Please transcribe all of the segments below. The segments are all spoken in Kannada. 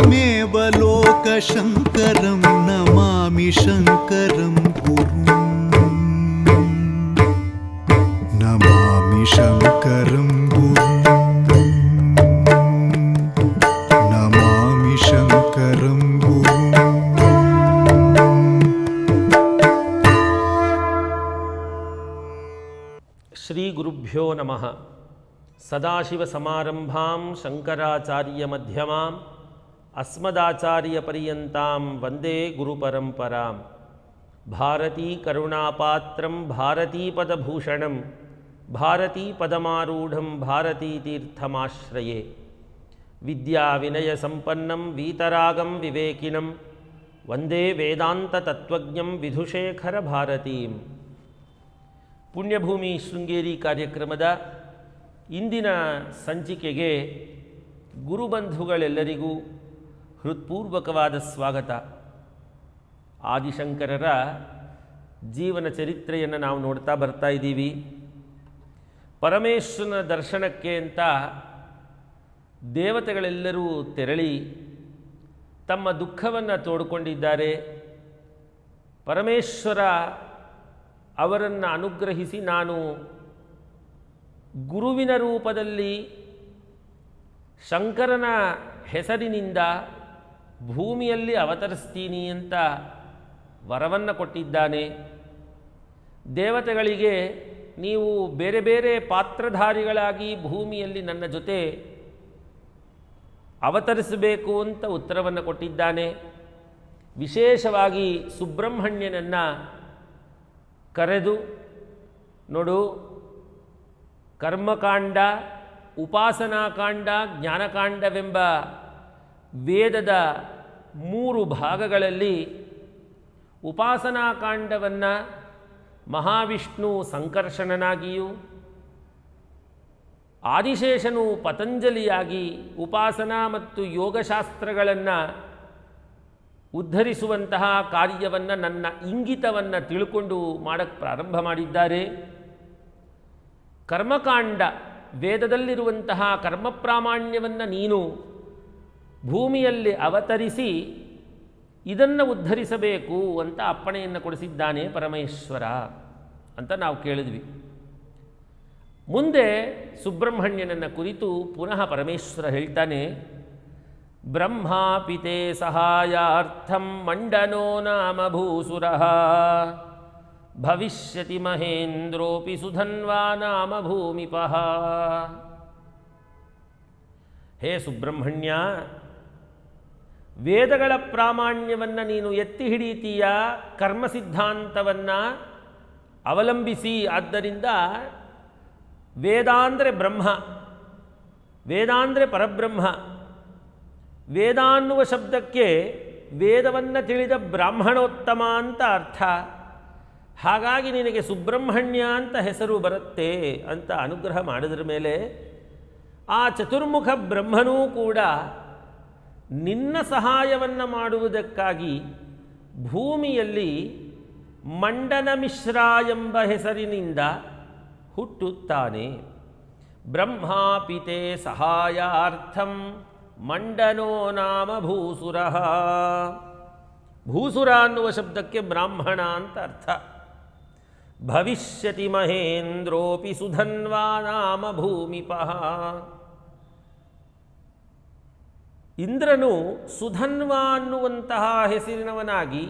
त्वमेव लोकशङ्करं नमामि शङ्करं गुरुम्। नमामि शङ्करं गुरुम्। नमामि शङ्करं गुरुम् ಶ್ರೀ ಪರ್ಯಂತಾಂ ನಮಃ ಸದಾಶಿವಸಮಾರಂಭಾಂ ಭಾರತೀ ಅಸ್ಮದಾಚಾರ್ಯಪರ್ಯಂತಾಂ ವಂದೇ ಗುರುಪರಂಪರಾಂ ಭಾರತೀ ಕರುಣಾಪಾತ್ರಂ ಭಾರತೀಪದಭೂಷಣಂ ಭಾರತೀಪದಮಾರೂಢಂ ಭಾರತೀತೀರ್ಥಮಾಶ್ರಯೇ ವಿದ್ಯಾವಿನಯಸಂಪನ್ನಂ ವೀತರಾಗಂ ವಿವೇಕಿನಂ, ವಂದೇ ವೇದಾಂತತತ್ವಜ್ಞಂ ವಿಧುಶೇಖರ ಭಾರತೀಂ. ಪುಣ್ಯಭೂಮಿ ಶೃಂಗೇರಿ ಕಾರ್ಯಕ್ರಮದ ಇಂದಿನ ಸಂಚಿಕೆಗೆ ಗುರುಬಂಧುಗಳೆಲ್ಲರಿಗೂ ಹೃತ್ಪೂರ್ವಕವಾದ ಸ್ವಾಗತ. ಆದಿಶಂಕರರ ಜೀವನ ಚರಿತ್ರೆಯನ್ನು ನಾವು ನೋಡ್ತಾ ಬರ್ತಾ ಇದ್ದೀವಿ. ಪರಮೇಶ್ವರನ ದರ್ಶನಕ್ಕೆ ಅಂತ ದೇವತೆಗಳೆಲ್ಲರೂ ತೆರಳಿ ತಮ್ಮ ದುಃಖವನ್ನು ತೋಡಿಕೊಂಡಿದ್ದಾರೆ. ಪರಮೇಶ್ವರ ಅವರನ್ನು ಅನುಗ್ರಹಿಸಿ ನಾನು ಗುರುವಿನ ರೂಪದಲ್ಲಿ ಶಂಕರನ ಹೆಸರಿನಿಂದ ಭೂಮಿಯಲ್ಲಿ ಅವತರಿಸ್ತೀನಿ ಅಂತ ವರವನ್ನು ಕೊಟ್ಟಿದ್ದಾನೆ. ದೇವತೆಗಳಿಗೆ ನೀವು ಬೇರೆ ಬೇರೆ ಪಾತ್ರಧಾರಿಗಳಾಗಿ ಭೂಮಿಯಲ್ಲಿ ನನ್ನ ಜೊತೆ ಅವತರಿಸಬೇಕು ಅಂತ ಉತ್ತರವನ್ನು ಕೊಟ್ಟಿದ್ದಾನೆ. ವಿಶೇಷವಾಗಿ ಸುಬ್ರಹ್ಮಣ್ಯನನ್ನು ಕರೆದು, ನೋಡು, ಕರ್ಮಕಾಂಡ, ಉಪಾಸನಾಕಾಂಡ, ಜ್ಞಾನಕಾಂಡವೆಂಬ ವೇದದ ಮೂರು ಭಾಗಗಳಲ್ಲಿ ಉಪಾಸನಾಕಾಂಡವನ್ನು ಮಹಾವಿಷ್ಣು ಸಂಕರ್ಷಣನಾಗಿಯೂ, ಆದಿಶೇಷನು ಪತಂಜಲಿಯಾಗಿ ಉಪಾಸನಾ ಮತ್ತು ಯೋಗಶಾಸ್ತ್ರಗಳನ್ನು ಉದ್ಧರಿಸುವಂತಹ ಕಾರ್ಯವನ್ನು, ನನ್ನ ಇಂಗಿತವನ್ನು ತಿಳ್ಕೊಂಡು ಮಾಡಕ್ಕೆ ಪ್ರಾರಂಭ ಮಾಡಿದ್ದಾರೆ. ಕರ್ಮಕಾಂಡ, ವೇದದಲ್ಲಿರುವಂತಹ ಕರ್ಮ ಪ್ರಾಮಾಣ್ಯವನ್ನು ನೀನು ಭೂಮಿಯಲ್ಲಿ ಅವತರಿಸಿ ಇದನ್ನು ಉದ್ಧರಿಸಬೇಕು ಅಂತ ಅಪ್ಪಣೆಯನ್ನು ಕೊಡಿಸಿದ್ದಾನೆ ಪರಮೇಶ್ವರ ಅಂತ ನಾವು ಕೇಳಿದ್ವಿ. ಮುಂದೆ ಸುಬ್ರಹ್ಮಣ್ಯನನ್ನು ಕುರಿತು ಪುನಃ ಪರಮೇಶ್ವರ ಹೇಳ್ತಾನೆ ಬ್ರಹ್ಮಾಪಿತೆ ಸಹಾಯಾರ್ಥಂ ಮಂಡನೋ ನಾಮ ಭೂಸುರ, ಭವಿಷ್ಯತಿ ಮಹೇಂದ್ರೋಪಿ ಸುಧನ್ವಾ ನಾಮ ಭೂಮಿಪಃ. ಹೇ ಸುಬ್ರಹ್ಮಣ್ಯ ವೇದಗಳ ಪ್ರಾಮಾಣ್ಯವನ್ನು ನೀನು ಎತ್ತಿ ಹಿಡಿಯುತ್ತೀಯ ಕರ್ಮ ಸಿದ್ಧಾಂತವನ್ನು ಅವಲಂಬಿಸಿ. ಆದ್ದರಿಂದ ವೇದ ಅಂದರೆ ಬ್ರಹ್ಮ ವೇದ ಅಂದರೆ ಪರಬ್ರಹ್ಮ. ವೇದ ಅನ್ನುವ ಶಬ್ದಕ್ಕೆ ವೇದವನ್ನು ತಿಳಿದ ಬ್ರಾಹ್ಮಣೋತ್ತಮ ಅಂತ ಅರ್ಥ. ಹಾಗಾಗಿ ನಿನಗೆ ಸುಬ್ರಹ್ಮಣ್ಯ ಅಂತ ಹೆಸರು ಬರುತ್ತೆ ಅಂತ ಅನುಗ್ರಹ ಮಾಡಿದ್ರ ಮೇಲೆ ಆ ಚತುರ್ಮುಖ ಬ್ರಹ್ಮನೂ ಕೂಡ ನಿನ್ನ ಸಹಾಯವನ್ನು ಮಾಡುವುದಕ್ಕಾಗಿ ಭೂಮಿಯಲ್ಲಿ ಮಂಡನ ಮಿಶ್ರ ಎಂಬ ಹೆಸರಿನಿಂದ ಹುಟ್ಟುತ್ತಾನೆ. ಬ್ರಹ್ಮಾಪಿತೆ ಸಹಾಯಾರ್ಥಂ ಮಂಡನೋ ನಾಮ ಭೂಸುರ. ಭೂಸುರ ಅನ್ನುವ ಶಬ್ದಕ್ಕೆ ಬ್ರಾಹ್ಮಣ ಅಂತ ಅರ್ಥ. ಭವಿಷ್ಯತಿ ಮಹೇಂದ್ರೋಪಿ ಸುಧನ್ವಾ ನಾಮ ಭೂಮಿಪಃ. ಇಂದ್ರನು ಸುಧನ್ವ ಅನ್ನುವಂತಹ ಹೆಸರಿನವನಾಗಿ,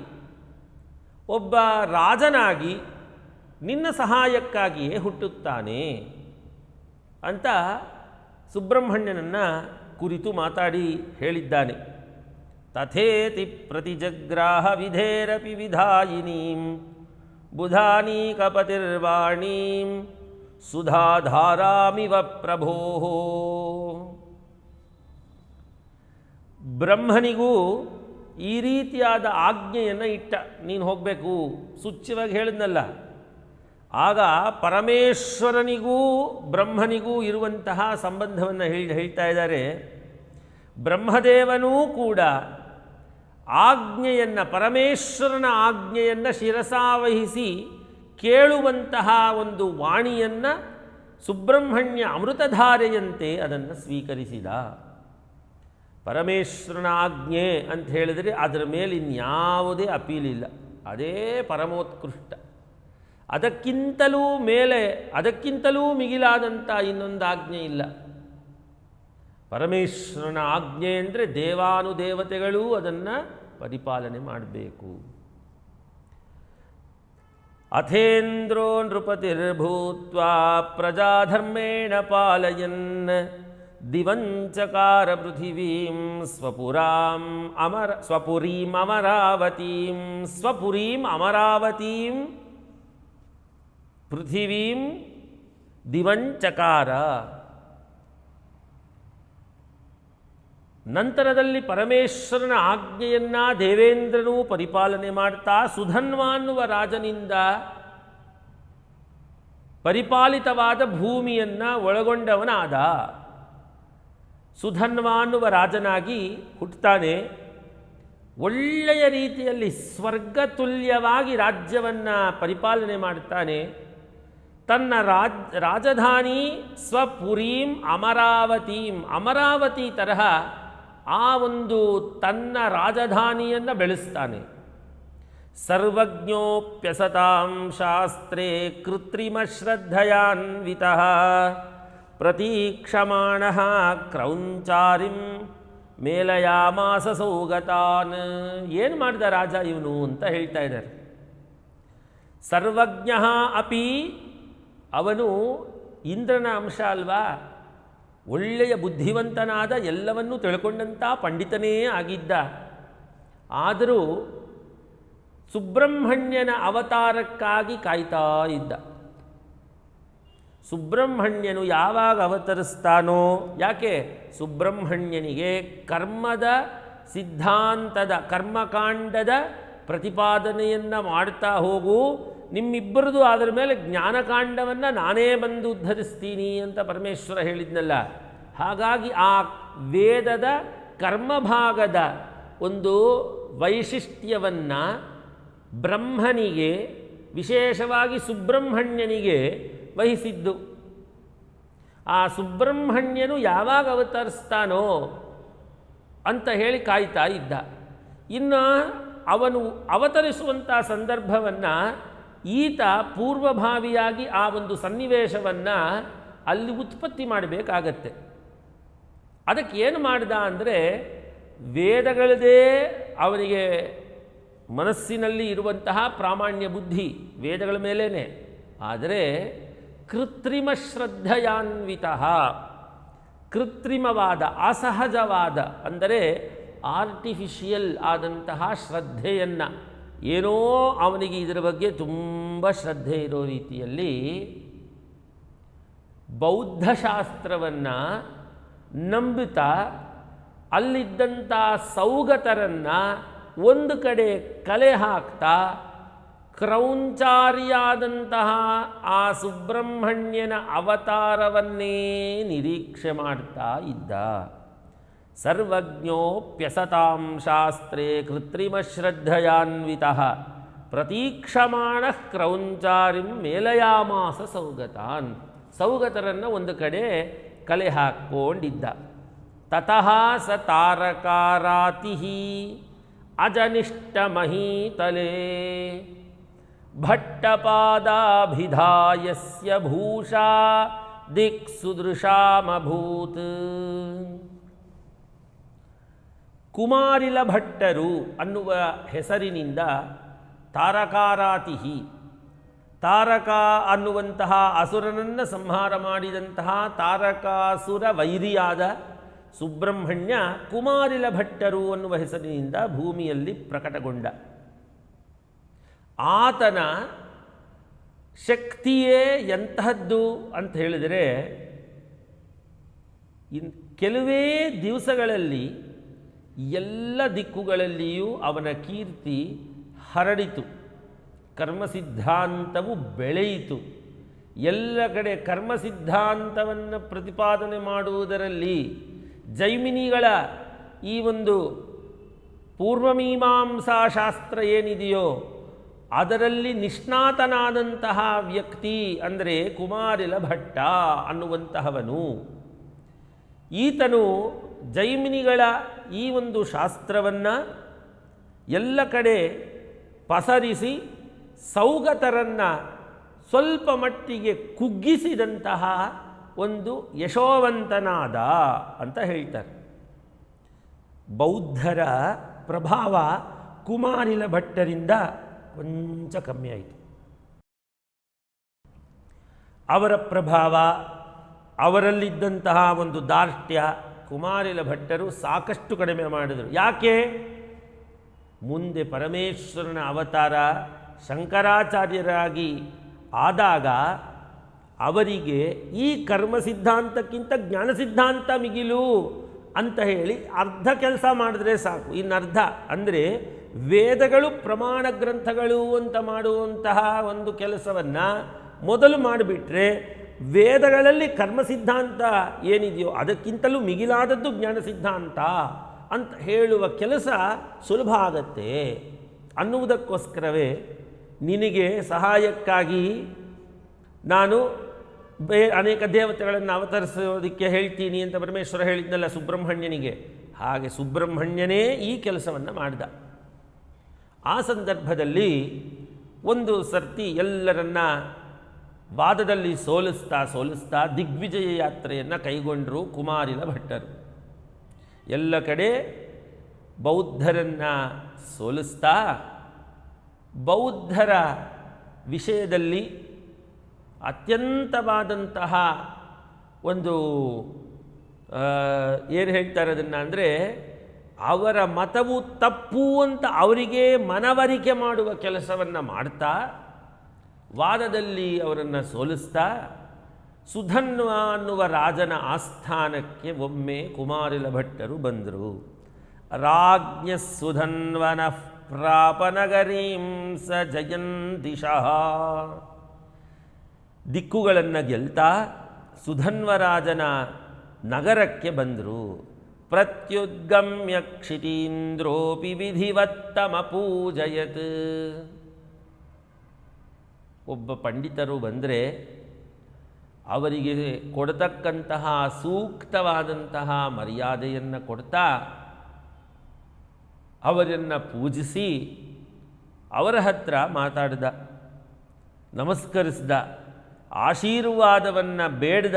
ಒಬ್ಬ ರಾಜನಾಗಿ ನಿನ್ನ ಸಹಾಯಕ್ಕಾಗಿಯೇ ಹುಟ್ಟುತ್ತಾನೆ ಅಂತ ಸುಬ್ರಹ್ಮಣ್ಯನನ್ನು ಕುರಿತು ಮಾತಾಡಿ ಹೇಳಿದ್ದಾನೆ. ತಥೇತಿ ಪ್ರತಿಜಗ್ರಾಹ ವಿಧೇರಪಿ ವಿಧಾಯಿನೀಂ ಬುಧಾನೀಕಪತಿರ್ವಾಣೀಂ ಸುಧಾಧಾರಾಮಿವ ಪ್ರಭೋ. ಬ್ರಹ್ಮನಿಗೂ ಈ ರೀತಿಯಾದ ಆಜ್ಞೆಯನ್ನು ಇಟ್ಟ. ನೀನು ಹೋಗಬೇಕು. ಸುಚ್ಚಿವಾಗಿ ಹೇಳಿದ್ನಲ್ಲ. ಆಗ ಪರಮೇಶ್ವರನಿಗೂ ಬ್ರಹ್ಮನಿಗೂ ಇರುವಂತಹ ಸಂಬಂಧವನ್ನು ಹೇಳಿ, ಹೇಳ್ತಾ ಇದ್ದಾರೆ. ಬ್ರಹ್ಮದೇವನೂ ಕೂಡ ಆಜ್ಞೆಯನ್ನು, ಪರಮೇಶ್ವರನ ಆಜ್ಞೆಯನ್ನು ಶಿರಸಾವಹಿಸಿ ಕೇಳುವಂತಹ ಒಂದು ವಾಣಿಯನ್ನು ಸುಬ್ರಹ್ಮಣ್ಯ ಅಮೃತಧಾರೆಯಂತೆ ಅದನ್ನು ಸ್ವೀಕರಿಸಿದ. ಪರಮೇಶ್ವರನ ಆಜ್ಞೆ ಅಂತ ಹೇಳಿದರೆ ಅದರ ಮೇಲೆ ಇನ್ಯಾವುದೇ ಅಪೀಲಿಲ್ಲ ಅದೇ ಪರಮೋತ್ಕೃಷ್ಟ. ಅದಕ್ಕಿಂತಲೂ ಮೇಲೆ, ಅದಕ್ಕಿಂತಲೂ ಮಿಗಿಲಾದಂಥ ಇನ್ನೊಂದು ಆಜ್ಞೆ ಇಲ್ಲ. ಪರಮೇಶ್ವರನ ಆಜ್ಞೆ ಅಂದರೆ ದೇವಾನುದೇವತೆಗಳೂ ಅದನ್ನು ಪರಿಪಾಲನೆ ಮಾಡಬೇಕು. ಅಥೇಂದ್ರೋ ನೃಪತಿರ್ಭೂತ್ವಾ ಪ್ರಜಾಧರ್ಮೇಣ ಪಾಲಯನ್. ದಿವಂಚಕಾರ ಪೃಥಿವೀಂ ಸ್ವಪುರಾಂ ಅಮರ ಸ್ವಪುರೀಂ ಅಮರಾವತೀಂ ಸ್ವಪುರೀಂ ಅಮರಾವತೀಂ ಪೃಥಿವೀಂ ದಿವಂಚಕಾರ ನಂತರದಲ್ಲಿ ಪರಮೇಶ್ವರನ ಆಜ್ಞೆಯನ್ನ ದೇವೇಂದ್ರನು ಪರಿಪಾಲನೆ ಮಾಡ್ತಾ ಸುಧನ್ವ ಅನ್ನುವ ರಾಜನಿಂದ ಪರಿಪಾಲಿತವಾದ ಭೂಮಿಯನ್ನ ಒಳಗೊಂಡವನಾದ. ಸುಧನ್ವ ಅನ್ನುವ ರಾಜನಾಗಿ ಹುಟ್ಟುತ್ತಾನೆ ಒಳ್ಳೆಯ ರೀತಿಯಲ್ಲಿ ಸ್ವರ್ಗತುಲ್ಯವಾಗಿ ರಾಜ್ಯವನ್ನು ಪರಿಪಾಲನೆ ಮಾಡುತ್ತಾನೆ. ತನ್ನ ರಾಜ್, ರಾಜಧಾನಿ ಸ್ವಪುರೀಂ ಅಮರಾವತೀಂ, ಅಮರಾವತಿ ತರಹ ಆ ಒಂದು ತನ್ನ ರಾಜಧಾನಿಯನ್ನು ಬೆಳೆಸ್ತಾನೆ. ಸರ್ವಜ್ಞೋಪ್ಯಸತಾಂ ಶಾಸ್ತ್ರೇ ಕೃತ್ರಿಮಶ್ರದ್ಧಯಾನ್ವಿತ ಪ್ರತೀಕ್ಷಮಾಣ ಕ್ರೌಂಚಾರಿಂ ಮೇಲಯಾಮಾಸ ಸೌಗತಾನ್ ಏನು ಮಾಡಿದ ರಾಜ ಇವನು ಅಂತ ಹೇಳ್ತಾ ಇದ್ದಾರೆ. ಸರ್ವಜ್ಞ ಅಪಿ, ಅವನು ಇಂದ್ರನ ಅಂಶ ಅಲ್ವಾ? ಒಳ್ಳೆಯ ಬುದ್ಧಿವಂತನಾದ ಎಲ್ಲವನ್ನೂ ತಿಳ್ಕೊಂಡಂಥ ಪಂಡಿತನೇ ಆಗಿದ್ದ. ಆದರೂ ಸುಬ್ರಹ್ಮಣ್ಯನ ಅವತಾರಕ್ಕಾಗಿ ಕಾಯ್ತಾ ಇದ್ದ. ಸುಬ್ರಹ್ಮಣ್ಯನು ಯಾವಾಗ ಅವತರಿಸ್ತಾನೋ, ಯಾಕೆ? ಸುಬ್ರಹ್ಮಣ್ಯನಿಗೆ ಕರ್ಮದ ಸಿದ್ಧಾಂತದ, ಕರ್ಮಕಾಂಡದ ಪ್ರತಿಪಾದನೆಯನ್ನು ಮಾಡ್ತಾ ಹೋಗು. ನಿಮ್ಮಿಬ್ಬರದು ಅದರ ಮೇಲೆ ಜ್ಞಾನಕಾಂಡವನ್ನು ನಾನೇ ಬಂದು ಉದ್ಧರಿಸ್ತೀನಿ ಅಂತ ಪರಮೇಶ್ವರ ಹೇಳಿದ್ನಲ್ಲ. ಹಾಗಾಗಿ ಆ ವೇದದ ಕರ್ಮಭಾಗದ ಒಂದು ವೈಶಿಷ್ಟ್ಯವನ್ನು ಬ್ರಹ್ಮನಿಗೆ, ವಿಶೇಷವಾಗಿ ಸುಬ್ರಹ್ಮಣ್ಯನಿಗೆ ವಹಿಸಿದ್ದು. ಆ ಸುಬ್ರಹ್ಮಣ್ಯನು ಯಾವಾಗ ಅವತರಿಸ್ತಾನೋ ಅಂತ ಹೇಳಿ ಕಾಯ್ತಾ ಇದ್ದ. ಇನ್ನು ಅವನು ಅವತರಿಸುವಂಥ ಸಂದರ್ಭವನ್ನು ಈತ ಪೂರ್ವಭಾವಿಯಾಗಿ ಆ ಒಂದು ಸನ್ನಿವೇಶವನ್ನು ಅಲ್ಲಿ ಉತ್ಪತ್ತಿ ಮಾಡಬೇಕಾಗತ್ತೆ. ಅದಕ್ಕೆ ಏನು ಮಾಡಿದ ಅಂದರೆ ವೇದಗಳದೇ ಅವನಿಗೆ ಮನಸ್ಸಿನಲ್ಲಿ ಇರುವಂತಹ ಪ್ರಾಮಾಣ್ಯ ಬುದ್ಧಿ ವೇದಗಳ ಮೇಲೇ ಆದರೆ ಕೃತ್ರಿಮ ಶ್ರದ್ಧೆಯಾನ್ವಿತ ಕೃತ್ರಿಮವಾದ, ಅಸಹಜವಾದ, ಅಂದರೆ ಆರ್ಟಿಫಿಷಿಯಲ್ ಆದಂತಹ ಶ್ರದ್ಧೆಯನ್ನು. ಏನೋ ಅವನಿಗೆ ಇದರ ಬಗ್ಗೆ ತುಂಬ ಶ್ರದ್ಧೆ ಇರೋ ರೀತಿಯಲ್ಲಿ ಬೌದ್ಧಶಾಸ್ತ್ರವನ್ನು ನಂಬುತ್ತಾ ಅಲ್ಲಿದ್ದಂಥ ಸೌಗತರನ್ನು ಒಂದು ಕಡೆ ಕಲೆ ಹಾಕ್ತಾ ಕ್ರೌಂಚಾರಿಯಾದಂತಹ ಆ ಸುಬ್ರಹ್ಮಣ್ಯನ ಅವತಾರವನ್ನೇ ನಿರೀಕ್ಷೆ ಮಾಡ್ತಾ ಇದ್ದ. ಸರ್ವಜ್ಞೋಪ್ಯಸತಾಂ ಶಾಸ್ತ್ರೇ ಕೃತ್ರಿಮಶ್ರದ್ಧಯಾನ್ವಿತ ಪ್ರತೀಕ್ಷಮಾಣ ಕ್ರೌಂಚಾರಿಂ ಮೇಲಯಾಮಾಸ ಸೌಗತಾನ್. ಸೌಗತರನ್ನು ಒಂದು ಕಡೆ ಕಲೆ ಹಾಕ್ಕೊಂಡಿದ್ದ. ತತಃ ಸ ತಾರಕಾರಾತಿ ಅಜನಿಷ್ಟಮಹೀತಲೆ ಭಟ್ಟಪಾದಾಭಿಧಾಯಸ್ಯ ಭೂಷಾ ದಿಕ್ಸುದೃಶಾಮಭೂತ್. ಕುಮಾರಿಲ ಭಟ್ಟರು ಅನ್ನುವ ಹೆಸರಿನಿಂದ ತಾರಕಾರಾತಿಹಿ, ತಾರಕ ಅನ್ನುವಂತಹ ಅಸುರನನ್ನು ಸಂಹಾರ ಮಾಡಿದಂತಹ ತಾರಕಾಸುರ ವೈರಿಯಾದ ಸುಬ್ರಹ್ಮಣ್ಯ ಕುಮಾರಿಲ ಭಟ್ಟರು ಅನ್ನುವ ಹೆಸರಿನಿಂದ ಭೂಮಿಯಲ್ಲಿ ಪ್ರಕಟಗೊಂಡ. ಆತನ ಶಕ್ತಿಯೇ ಎಂತಹದ್ದು ಅಂತ ಹೇಳಿದರೆ, ಇನ್ ಕೆಲವೇ ದಿವಸಗಳಲ್ಲಿ ಎಲ್ಲ ದಿಕ್ಕುಗಳಲ್ಲಿಯೂ ಅವನ ಕೀರ್ತಿ ಹರಡಿತು. ಕರ್ಮ ಸಿದ್ಧಾಂತವು ಬೆಳೆಯಿತು. ಎಲ್ಲ ಕಡೆ ಕರ್ಮ ಸಿದ್ಧಾಂತವನ್ನು ಪ್ರತಿಪಾದನೆ ಮಾಡುವುದರಲ್ಲಿ ಜೈಮಿನಿಗಳ ಈ ಒಂದು ಪೂರ್ವಮೀಮಾಂಸಾಶಾಸ್ತ್ರ ಏನಿದೆಯೋ ಅದರಲ್ಲಿ ನಿಷ್ಣಾತನಾದಂತಹ ವ್ಯಕ್ತಿ ಅಂದರೆ ಕುಮಾರಿಲ ಭಟ್ಟ ಅನ್ನುವಂತಹವನು. ಈತನು ಜೈಮಿನಿಗಳ ಈ ಒಂದು ಶಾಸ್ತ್ರವನ್ನು ಎಲ್ಲ ಕಡೆ ಪಸರಿಸಿ ಸೌಗತರನ್ನು ಸ್ವಲ್ಪ ಮಟ್ಟಿಗೆ ಕುಗ್ಗಿಸಿದಂತಹ ಒಂದು ಯಶೋವಂತನಾದ ಅಂತ ಹೇಳ್ತಾರೆ. ಬೌದ್ಧರ ಪ್ರಭಾವ ಕುಮಾರಿಲ ಭಟ್ಟರಿಂದ ಕೊಂಚ ಕಮ್ಮಿ ಆಯಿತು. ಅವರ ಪ್ರಭಾವ, ಅವರಲ್ಲಿದ್ದಂತಹ ಒಂದು ದಾರ್ಢ್ಯ ಕುಮಾರಿಲ ಭಟ್ಟರು ಸಾಕಷ್ಟು ಕಡಿಮೆ ಮಾಡಿದರು. ಯಾಕೆ? ಮುಂದೆ ಪರಮೇಶ್ವರನ ಅವತಾರ ಶಂಕರಾಚಾರ್ಯರಾಗಿ ಆದಾಗ ಅವರಿಗೆ ಈ ಕರ್ಮ ಸಿದ್ಧಾಂತಕ್ಕಿಂತ ಜ್ಞಾನ ಸಿದ್ಧಾಂತ ಮಿಗಿಲು ಅಂತ ಹೇಳಿ ಅರ್ಧ ಕೆಲಸ ಮಾಡಿದ್ರೆ ಸಾಕು. ಇನ್ನರ್ಧ ಅಂದರೆ ವೇದಗಳು ಪ್ರಮಾಣ ಗ್ರಂಥಗಳು ಅಂತ ಮಾಡುವಂತಹ ಒಂದು ಕೆಲಸವನ್ನು ಮೊದಲು ಮಾಡಿಬಿಟ್ರೆ ವೇದಗಳಲ್ಲಿ ಕರ್ಮ ಸಿದ್ಧಾಂತ ಏನಿದೆಯೋ ಅದಕ್ಕಿಂತಲೂ ಮಿಗಿಲಾದದ್ದು ಜ್ಞಾನ ಸಿದ್ಧಾಂತ ಅಂತ ಹೇಳುವ ಕೆಲಸ ಸುಲಭ ಆಗತ್ತೆ. ಅನ್ನುವುದಕ್ಕೋಸ್ಕರವೇ ನಿನಗೆ ಸಹಾಯಕ್ಕಾಗಿ ನಾನು ಬೇ ಅನೇಕ ದೇವತೆಗಳನ್ನು ಅವತರಿಸೋದಕ್ಕೆ ಹೇಳ್ತೀನಿ ಅಂತ ಪರಮೇಶ್ವರ ಹೇಳಿದ್ನಲ್ಲ ಸುಬ್ರಹ್ಮಣ್ಯನಿಗೆ. ಹಾಗೆ ಸುಬ್ರಹ್ಮಣ್ಯನೇ ಈ ಕೆಲಸವನ್ನು ಮಾಡಿದ. ಆ ಸಂದರ್ಭದಲ್ಲಿ ಒಂದು ಸರ್ತಿ ಎಲ್ಲರನ್ನ ವಾದದಲ್ಲಿ ಸೋಲಿಸ್ತಾ ಸೋಲಿಸ್ತಾ ದಿಗ್ವಿಜಯ ಯಾತ್ರೆಯನ್ನು ಕೈಗೊಂಡರು ಕುಮಾರಿಲ ಭಟ್ಟರು. ಎಲ್ಲ ಕಡೆ ಬೌದ್ಧರನ್ನು ಸೋಲಿಸ್ತಾ ಬೌದ್ಧರ ವಿಷಯದಲ್ಲಿ ಅತ್ಯಂತವಾದಂತಹ ಒಂದು ಏನು ಹೇಳ್ತಾರೆ ಅದನ್ನು ಅಂದರೆ ಅವರ ಮತವು ತಪ್ಪು ಅಂತ ಅವರಿಗೆ ಮನವರಿಕೆ ಮಾಡುವ ಕೆಲಸವನ್ನು ಮಾಡ್ತಾ, ವಾದದಲ್ಲಿ ಅವರನ್ನು ಸೋಲಿಸ್ತಾ, ಸುಧನ್ವ ಅನ್ನುವ ರಾಜನ ಆಸ್ಥಾನಕ್ಕೆ ಒಮ್ಮೆ ಕುಮಾರಿಲ ಭಟ್ಟರು ಬಂದರು. ರಾಜ್ಞ ಸುಧನ್ವನ ಪ್ರಾಪನಗರೀಂ ಸ ಜಯಂತಿಶಃ ದಿಕ್ಕುಗಳನ್ನು ಗೆಲ್ತಾ ಸುಧನ್ವರಾಜನ ನಗರಕ್ಕೆ ಬಂದರು. ಪ್ರತ್ಯುದ್ಗಮ್ಯ ಕ್ಷಿತೀಂದ್ರೋಪಿ ವಿಧಿವತ್ತಮ ಪೂಜಯತ್. ಒಬ್ಬ ಪಂಡಿತರು ಬಂದರೆ ಅವರಿಗೆ ಕೊಡತಕ್ಕಂತಹ ಸೂಕ್ತವಾದಂತಹ ಮರ್ಯಾದೆಯನ್ನು ಕೊಡ್ತಾ ಅವರನ್ನು ಪೂಜಿಸಿ ಅವರ ಹತ್ರ ಮಾತಾಡಿದ, ನಮಸ್ಕರಿಸಿದ, ಆಶೀರ್ವಾದವನ್ನು ಬೇಡ್ದ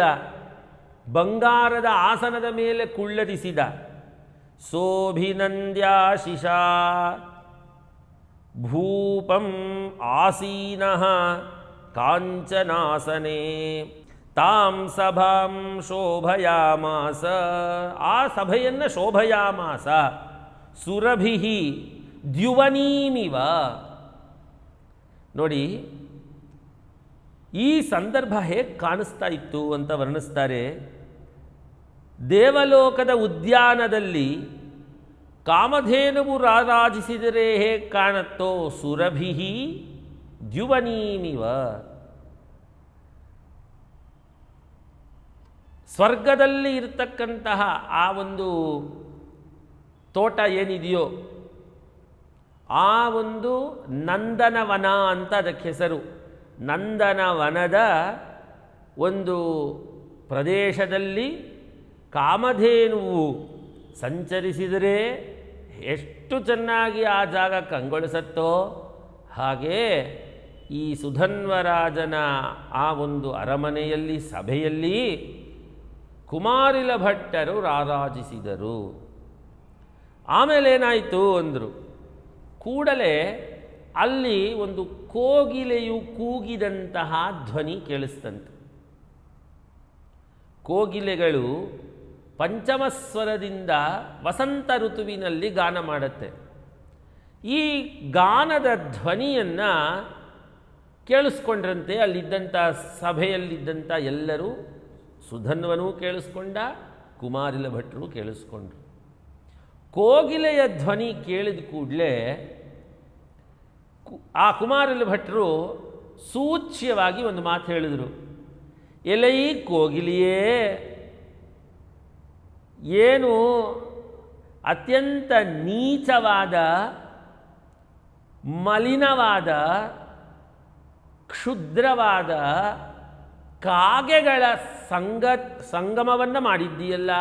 ಬಂಗಾರದ ಆಸನದ ಮೇಲೆ ಕುಳ್ಳರಿಸಿದ ಸೋಭಿನಂದ್ಯಾಶಿಷ ಭೂಪಂ ಆಸೀನಃ ಕಾಂಚನಾಸನೆ ತಾಂ ಸಭಾಂ ಶೋಭಯಾಮಾಸ ಆ ಸಭೆಯನ್ನು ಶೋಭಯಾಮಾಸ ಸುರಭಿ ದ್ಯುವನೀಮಿವ ನೋಡಿ ಈ ಸಂದರ್ಭ ಹೇಗೆ ಕಾಣಿಸ್ತಾ ಇತ್ತು ಅಂತ ವರ್ಣಿಸ್ತಾರೆ. ದೇವಲೋಕದ ಉದ್ಯಾನದಲ್ಲಿ ಕಾಮಧೇನುವು ರಾರಾಜಿಸಿದರೆ ಹೇಗೆ ಕಾಣುತ್ತೋ ಸುರಭಿ ದ್ಯುವನೀಮಿವ. ಸ್ವರ್ಗದಲ್ಲಿ ಇರತಕ್ಕಂತಹ ಆ ಒಂದು ತೋಟ ಏನಿದೆಯೋ, ಆ ಒಂದು ನಂದನವನ ಅಂತ ಅದಕ್ಕೆ ಹೆಸರು. ನಂದನವನದ ಒಂದು ಪ್ರದೇಶದಲ್ಲಿ ಕಾಮಧೇನುವು ಸಂಚರಿಸಿದರೆ ಎಷ್ಟು ಚೆನ್ನಾಗಿ ಆ ಜಾಗ ಕಂಗೊಳಿಸತ್ತೋ ಹಾಗೆ ಈ ಸುಧನ್ವರಾಜನ ಆ ಒಂದು ಅರಮನೆಯಲ್ಲಿ ಸಭೆಯಲ್ಲಿ ಕುಮಾರಿಲ ಭಟ್ಟರು ರಾರಾಜಿಸಿದರು. ಆಮೇಲೆ ಏನಾಯಿತು ಅಂದರು, ಕೂಡಲೇ ಅಲ್ಲಿ ಒಂದು ಕೋಗಿಲೆಯು ಕೂಗಿದಂತಹ ಧ್ವನಿ ಕೇಳಿಸ್ತಂತೆ. ಕೋಗಿಲೆಗಳು ಪಂಚಮಸ್ವರದಿಂದ ವಸಂತ ಋತುವಿನಲ್ಲಿ ಗಾನ ಮಾಡುತ್ತೆ. ಈ ಗಾನದ ಧ್ವನಿಯನ್ನು ಕೇಳಿಸ್ಕೊಂಡ್ರಂತೆ ಅಲ್ಲಿದ್ದಂಥ ಸಭೆಯಲ್ಲಿದ್ದಂಥ ಎಲ್ಲರೂ ಸುಧನ್ವನೂ ಕೇಳಿಸ್ಕೊಂಡ ಕುಮಾರಿಲ ಭಟ್ರು ಕೇಳಿಸ್ಕೊಂಡ್ರು. ಕೋಗಿಲೆಯ ಧ್ವನಿ ಕೇಳಿದ ಕೂಡಲೇ ಆ ಕುಮಾರಲು ಭಟ್ರು ಸೂಚ್ಯವಾಗಿ ಒಂದು ಮಾತು ಹೇಳಿದರು. ಎಲೈ ಕೋಗಿಲಿಯೇ, ಏನು ಅತ್ಯಂತ ನೀಚವಾದ, ಮಲಿನವಾದ, ಕ್ಷುದ್ರವಾದ ಕಾಗೆಗಳ ಸಂಗ, ಸಂಗಮವನ್ನು ಮಾಡಿದ್ದೀಯಲ್ಲ,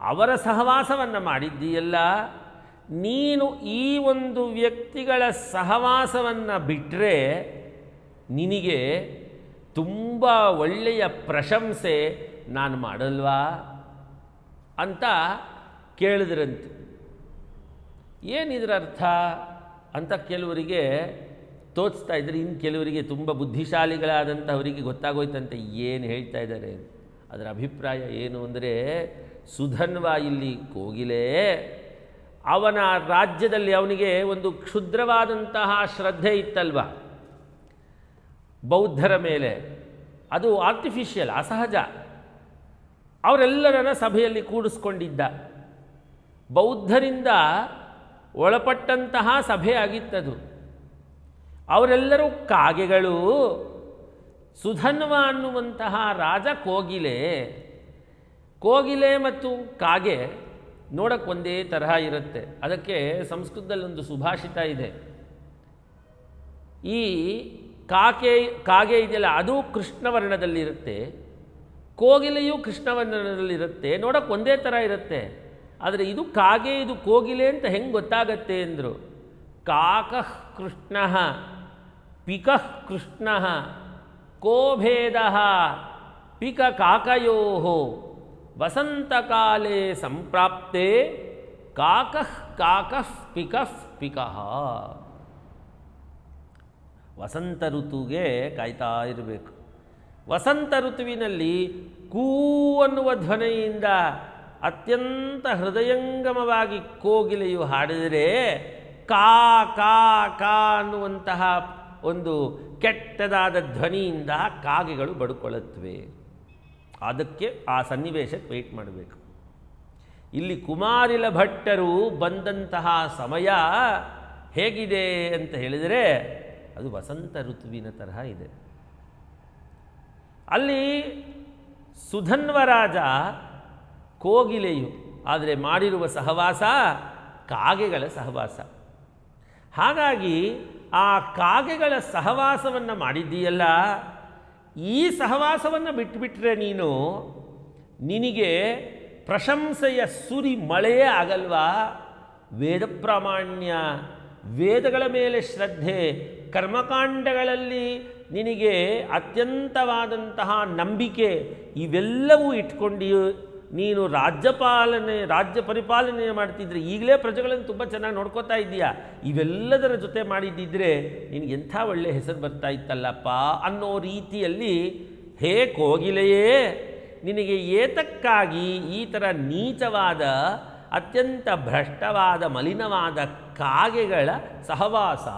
ಅವರ ಸಹವಾಸವನ್ನು ಮಾಡಿದ್ದೀಯಲ್ಲ ನೀನು ಈ ಒಂದು ವ್ಯಕ್ತಿಗಳ ಸಹವಾಸವನ್ನು ಬಿಟ್ಟರೆ ನಿನಗೆ ತುಂಬ ಒಳ್ಳೆಯ ಪ್ರಶಂಸೆ ನಾನು ಮಾಡಲ್ವಾ? ಅಂತ ಕೇಳಿದ್ರಂತೆ. ಏನಿದ್ರ ಅರ್ಥ? ಅಂತ ಕೆಲವರಿಗೆ ತೋಚ್ತಾ ಇದ್ರೆ ಇನ್ನು ಕೆಲವರಿಗೆ ತುಂಬ ಬುದ್ಧಿಶಾಲಿಗಳಾದಂಥವರಿಗೆ ಗೊತ್ತಾಗೋಯ್ತಂತೆ ಏನು ಹೇಳ್ತಾ ಇದ್ದಾರೆ ಅದರ ಅಭಿಪ್ರಾಯ ಏನು ಅಂದರೆ, ಸುಧನ್ವ ಇಲ್ಲಿ ಕೋಗಿಲೆ ಅವನ ರಾಜ್ಯದಲ್ಲಿ ಅವನಿಗೆ ಒಂದು ಕ್ಷುದ್ರವಾದಂತಹ ಶ್ರದ್ಧೆ ಇತ್ತಲ್ವ? ಬೌದ್ಧರ ಮೇಲೆ. ಅದು ಆರ್ಟಿಫಿಷಿಯಲ್ ಅಸಹಜ. ಅವರೆಲ್ಲರನ್ನ ಸಭೆಯಲ್ಲಿ ಕೂಡಿಸ್ಕೊಂಡಿದ್ದ. ಬೌದ್ಧರಿಂದ ಒಳಪಟ್ಟಂತಹ ಸಭೆ ಆಗಿತ್ತದು. ಅವರೆಲ್ಲರೂ ಕಾಗೆಗಳು, ಸುಧನ್ವ ಅನ್ನುವಂತಹ ರಾಜ ಕೋಗಿಲೆ ಕೋಗಿಲೆ ಮತ್ತು ಕಾಗೆ ನೋಡಕ್ಕೆ ಒಂದೇ ತರಹ ಇರುತ್ತೆ. ಅದಕ್ಕೆ ಸಂಸ್ಕೃತದಲ್ಲಿ ಒಂದು ಸುಭಾಷಿತ ಇದೆ. ಈ ಕಾಕೆ, ಕಾಗೆ ಇದೆಯಲ್ಲ, ಅದು ಕೃಷ್ಣವರ್ಣದಲ್ಲಿರುತ್ತೆ. ಕೋಗಿಲೆಯೂ ಕೃಷ್ಣವರ್ಣದಲ್ಲಿರುತ್ತೆ. ನೋಡಕ್ಕೆ ಒಂದೇ ಥರ ಇರುತ್ತೆ. ಆದರೆ ಇದು ಕಾಗೆ, ಇದು ಕೋಗಿಲೆ ಅಂತ ಹೆಂಗೆ ಗೊತ್ತಾಗತ್ತೆ ಅಂದರು. ಕಾಕಃ ಕೃಷ್ಣ, ಪಿಕಃ ಕೃಷ್ಣ ಕೋಭೇದ ಪಿಕ ಕಾಕಯೋ ವಸಂತಕಾಲೇ ಸಂಪ್ರಾಪ್ತೆ ಕಾಕಃ ಕಾಕಃ ಪಿಕಃ ಪಿಕಃ. ವಸಂತ ಋತುಗೆ ಕಾಯ್ತಾ ಇರಬೇಕು. ವಸಂತ ಋತುವಿನಲ್ಲಿ ಕೂ ಅನ್ನುವ ಧ್ವನಿಯಿಂದ ಅತ್ಯಂತ ಹೃದಯಂಗಮವಾಗಿ ಕೋಗಿಲೆಯು ಹಾಡಿದರೆ ಕಾ ಕಾ ಕಾ ಅನ್ನುವಂತಹ ಒಂದು ಕೆಟ್ಟದಾದ ಧ್ವನಿಯಿಂದ ಕಾಗೆಗಳು ಬಡ್ಕೊಳ್ಳುತ್ತವೆ ಅದಕ್ಕೆ ಆ ಸನ್ನಿವೇಶಕ್ಕೆ ವೆಯ್ಟ್ ಮಾಡಬೇಕು. ಇಲ್ಲಿ ಕುಮಾರಿಲ ಭಟ್ಟರು ಬಂದಂತಹ ಸಮಯ ಹೇಗಿದೆ ಅಂತ ಹೇಳಿದರೆ ಅದು ವಸಂತ ಋತುವಿನ ತರಹ ಇದೆ. ಅಲ್ಲಿ ಸುಧನ್ವರಾಜ ಕೋಗಿಲೆಯು, ಆದರೆ ಮಾಡಿರುವ ಸಹವಾಸ ಕಾಗೆಗಳ ಸಹವಾಸ. ಹಾಗಾಗಿ ಆ ಕಾಗೆಗಳ ಸಹವಾಸವನ್ನು ಮಾಡಿದ್ದೀಯಲ್ಲ ಈ ಸಹವಾಸವನ್ನು ಬಿಟ್ಟುಬಿಟ್ರೆ ನೀನು ನಿನಗೆ ಪ್ರಶಂಸೆಯ ಸುರಿ ಮಳೆಯೇ ಆಗಲ್ವಾ? ವೇದ ಪ್ರಾಮಾಣ್ಯ, ವೇದಗಳ ಮೇಲೆ ಶ್ರದ್ಧೆ, ಕರ್ಮಕಾಂಡಗಳಲ್ಲಿ ನಿನಗೆ ಅತ್ಯಂತವಾದಂತಹ ನಂಬಿಕೆ ಇವೆಲ್ಲವೂ ಇಟ್ಕೊಂಡು ನೀನು ರಾಜ್ಯಪಾಲನೆ, ರಾಜ್ಯ ಪರಿಪಾಲನೆ ಮಾಡ್ತಿದ್ರೆ ಈಗಲೇ ಪ್ರಜೆಗಳನ್ನು ತುಂಬ ಚೆನ್ನಾಗಿ ನೋಡ್ಕೋತಾ ಇದ್ದೀಯಾ? ಇವೆಲ್ಲದರ ಜೊತೆ ಮಾಡಿದ್ದಿದ್ರೆ ನಿನಗೆ ಎಂಥ ಒಳ್ಳೆಯ ಹೆಸರು ಬರ್ತಾ ಇತ್ತಲ್ಲಪ್ಪ ಅನ್ನೋ ರೀತಿಯಲ್ಲಿ, ಹೇ ಕೋಗಿಲೆಯೇ, ನಿನಗೆ ಏತಕ್ಕಾಗಿ ಈ ಥರ ನೀಚವಾದ, ಅತ್ಯಂತ ಭ್ರಷ್ಟವಾದ, ಮಲಿನವಾದ ಕಾಗೆಗಳ ಸಹವಾಸ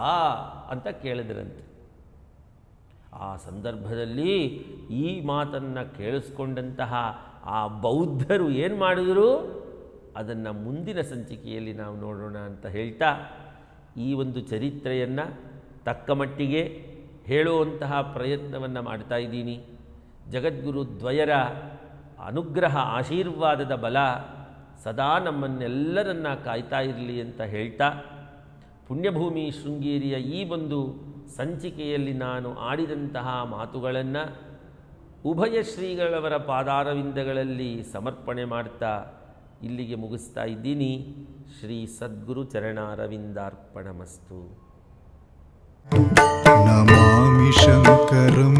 ಅಂತ ಕೇಳಿದ್ರಂತೆ. ಆ ಸಂದರ್ಭದಲ್ಲಿ ಈ ಮಾತನ್ನು ಕೇಳಿಸ್ಕೊಂಡಂತಹ ಆ ಬೌದ್ಧರು ಏನು ಮಾಡಿದರು? ಅದನ್ನು ಮುಂದಿನ ಸಂಚಿಕೆಯಲ್ಲಿ ನಾವು ನೋಡೋಣ ಅಂತ ಹೇಳ್ತಾ, ಈ ಒಂದು ಚರಿತ್ರೆಯನ್ನು ತಕ್ಕ ಮಟ್ಟಿಗೆ ಹೇಳುವಂತಹ ಪ್ರಯತ್ನವನ್ನು ಮಾಡ್ತಾ ಇದ್ದೀನಿ. ಜಗದ್ಗುರು ದ್ವಯರ ಅನುಗ್ರಹ ಆಶೀರ್ವಾದದ ಬಲ ಸದಾ ನಮ್ಮನ್ನೆಲ್ಲರನ್ನ ಕಾಯ್ತಾ ಇರಲಿ ಅಂತ ಹೇಳ್ತಾ, ಪುಣ್ಯಭೂಮಿ ಶೃಂಗೇರಿಯ ಈ ಒಂದು ಸಂಚಿಕೆಯಲ್ಲಿ ನಾನು ಆಡಿದಂತಹ ಮಾತುಗಳನ್ನು ಉಭಯ ಶ್ರೀಗಳವರ ಪಾದಾರವಿಂದಗಳಲ್ಲಿ ಸಮರ್ಪಣೆ ಮಾಡ್ತಾ ಇಲ್ಲಿಗೆ ಮುಗಿಸ್ತಾ ಇದ್ದೀನಿ. ಶ್ರೀ ಸದ್ಗುರು ಚರಣಾರವಿಂದಾರ್ಪಣಮಸ್ತು. ನಮಾಮಿ ಶಂಕರಂ